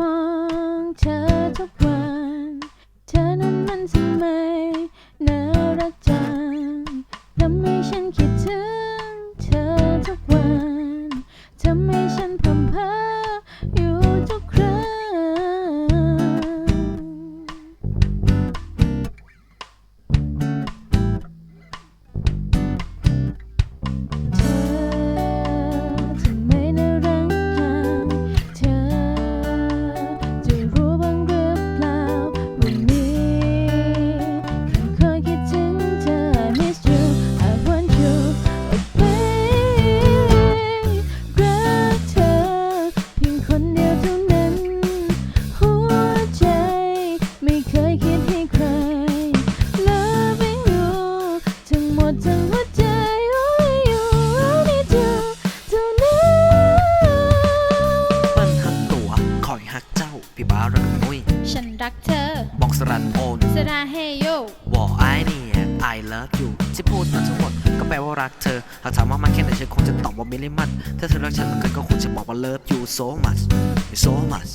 มองเธอทุกวัน love you ที่พูดมาทั้งหมดก็แปลว่ารักเธอ หากถามว่ามัแค่ไหนฉันคงจะตอบว่าไม่ได้มันถ้าเธอรักฉันมากเกินก็คงจะบอกว่า love you so much so much